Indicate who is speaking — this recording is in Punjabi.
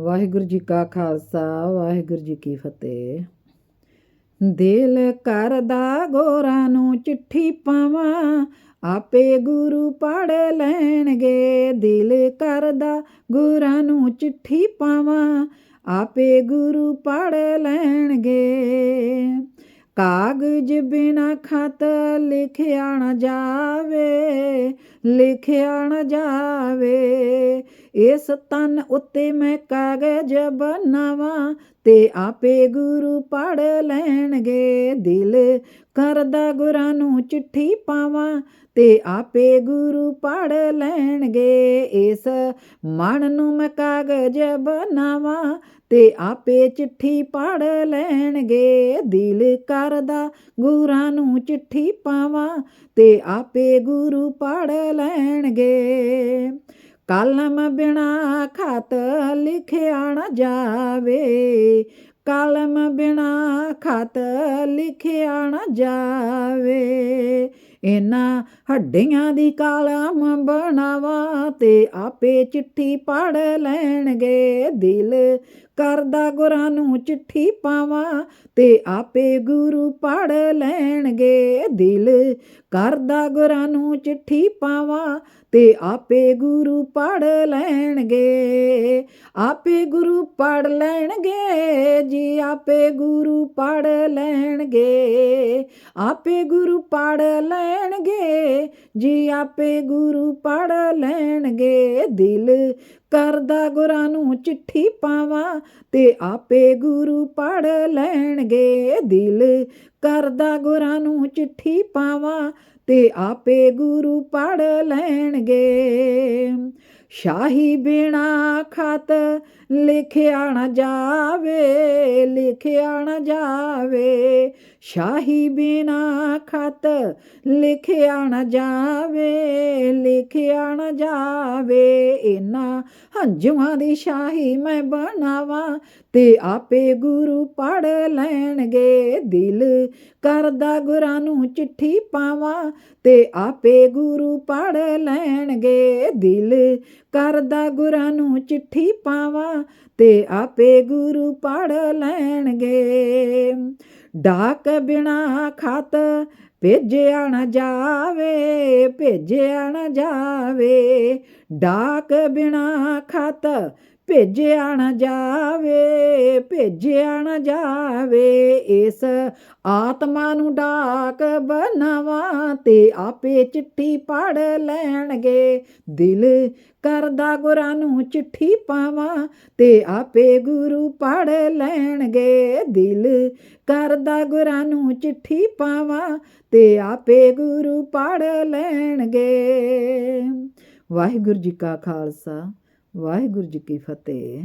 Speaker 1: ਵਾਹਿਗੁਰੂ ਜੀ ਕਾ ਖਾਲਸਾ, ਵਾਹਿਗੁਰੂ ਜੀ ਕੀ ਫਤਿਹ। ਦਿਲ ਕਰਦਾ ਗੋਰਾਂ ਨੂੰ ਚਿੱਠੀ ਪਾਵਾਂ, ਆਪੇ ਗੁਰੂ ਪੜ ਲੈਣਗੇ। ਦਿਲ ਕਰਦਾ ਗੁਰਾਂ ਨੂੰ ਚਿੱਠੀ ਪਾਵਾਂ, ਆਪੇ ਗੁਰੂ ਪੜ ਲੈਣਗੇ। ਕਾਗਜ਼ ਬਿਨਾ ਖਤ ਲਿਖਿਆ ਨਾ ਜਾਵੇ, ਲਿਖਿਆ ਨਾ ਜਾਵੇ। ਇਸ ਤਨ ਉੱਤੇ ਮੈਂ ਕਾਗਜ਼ ਬਣਾਵਾਂ ਤੇ ਆਪੇ ਗੁਰੂ ਪੜ ਲੈਣਗੇ। ਦਿਲ ਕਰਦਾ ਗੁਰਾਂ ਨੂੰ ਚਿੱਠੀ ਪਾਵਾਂ ਤੇ ਆਪੇ ਗੁਰੂ ਪੜ ਲੈਣਗੇ। ਇਸ ਮਨ ਨੂੰ ਮੈਂ ਕਾਗਜ਼ ਬਣਾਵਾਂ ਤੇ ਆਪੇ ਚਿੱਠੀ ਪੜ ਲੈਣਗੇ। ਦਿਲ ਕਰਦਾ ਗੁਰਾਂ ਨੂੰ ਚਿੱਠੀ ਪਾਵਾਂ ਤੇ ਆਪੇ ਗੁਰੂ ਪੜ ਲੈਣਗੇ। ਕਲਮ ਬਿਨਾ ਖਤ ਲਿਖਿਆ ਨਾ ਜਾਵੇ। ਕਲਮ ਬਿਨਾ ਖਤ ਲਿਖਿਆ ਨਾ ਜਾਵੇ। ਇਹਨਾਂ ਹੱਡੀਆਂ ਦੀ ਕਲਮ ਬਣਾਵਾ ਤੇ ਆਪੇ ਚਿੱਠੀ ਪੜ ਲੈਣਗੇ। ਦਿਲ ਕਰਦਾ ਗੁਰਾਂ ਨੂੰ ਚਿੱਠੀ ਪਾਵਾਂ ਤੇ ਆਪੇ ਗੁਰੂ ਪੜ ਲੈਣਗੇ। ਦਿਲ ਕਰਦਾ ਗੁਰਾਂ ਨੂੰ ਚਿੱਠੀ ਪਾਵਾਂ ਤੇ ਆਪੇ ਗੁਰੂ ਪੜ ਲੈਣਗੇ। ਆਪੇ ਗੁਰੂ ਪੜ ਲੈਣਗੇ, ਜੀ ਆਪੇ ਗੁਰੂ ਪੜ ਲੈਣਗੇ। ਆਪੇ ਗੁਰੂ ਪੜ ਲੈਣਗੇ, ਜੀ ਆਪੇ ਗੁਰੂ ਪੜ ਲੈਣਗੇ। ਦਿਲ ਕਰਦਾ ਗੁਰਾਂ ਨੂੰ ਚਿੱਠੀ ਪਾਵਾਂ, ਤੇ ਆਪੇ ਗੁਰੂ ਪੜ ਲੈਣਗੇ। ਦਿਲ ਕਰਦਾ ਗੁਰਾਂ ਨੂੰ ਚਿੱਠੀ ਪਾਵਾਂ, ਤੇ ਆਪੇ ਗੁਰੂ ਪੜ ਲੈਣਗੇ। ਸ਼ਾਹੀ ਬਿਨਾ ਖਤ ਲਿਖਿਆ ਨਾ ਜਾਵੇ, ਲਿਖਿਆ ਨਾ ਜਾਵੇ। ਸ਼ਾਹੀ ਬਿਨਾ ਖਤ ਲਿਖਿਆ ਨਾ ਜਾਵੇ, ਲਿਖਿਆ ਨਾ ਜਾਵੇ। ਇਨਾ ਹੰਝੂਆਂ ਦੀ ਸ਼ਾਹੀ ਮੈਂ ਬਣਾਵਾਂ ਤੇ ਆਪੇ ਗੁਰੂ ਪੜ ਲੈਣਗੇ। ਦਿਲ ਕਰਦਾ ਗੁਰਾਂ ਨੂੰ ਚਿੱਠੀ ਪਾਵਾਂ ਤੇ ਆਪੇ ਗੁਰੂ ਪੜ ਲੈਣਗੇ। ਦਿਲ ਕਰਦਾ ਗੁਰਾਂ ਨੂੰ ਚਿੱਠੀ ਪਾਵਾਂ ਤੇ ਆਪੇ ਗੁਰੂ ਪੜ ਲੈਣਗੇ। ਡਾਕ ਬਿਨਾ ਖਤ ਭੇਜਿਆ ਨਾ ਜਾਵੇ ਭੇਜਿਆ ਨਾ ਜਾਵੇ। ਡਾਕ ਬਿਨਾ ਖਤ ਭੇਜਿਆ ਨਾ ਜਾਵੇ, ਭੇਜਿਆ ਨਾ ਜਾਵੇ, ਇਸ ਆਤਮਾ ਨੂੰ ਡਾਕ ਬਣਾਵਾਂ ਤੇ ਆਪੇ ਚਿੱਠੀ ਪੜ ਲੈਣਗੇ। ਦਿਲ ਕਰਦਾ ਗੁਰਾਂ ਨੂੰ ਚਿੱਠੀ ਪਾਵਾਂ ਤੇ ਆਪੇ ਗੁਰੂ ਪੜ ਲੈਣਗੇ। ਦਿਲ ਕਰਦਾ ਗੁਰਾਂ ਨੂੰ ਚਿੱਠੀ ਪਾਵਾਂ ਤੇ ਆਪੇ ਗੁਰੂ ਪੜ ਲੈਣਗੇ। ਵਾਹਿਗੁਰੂ ਜੀ ਕਾ ਖਾਲਸਾ। ਵਾਹਿਗੁਰੂ ਜੀ ਕੀ ਫਤਿਹ।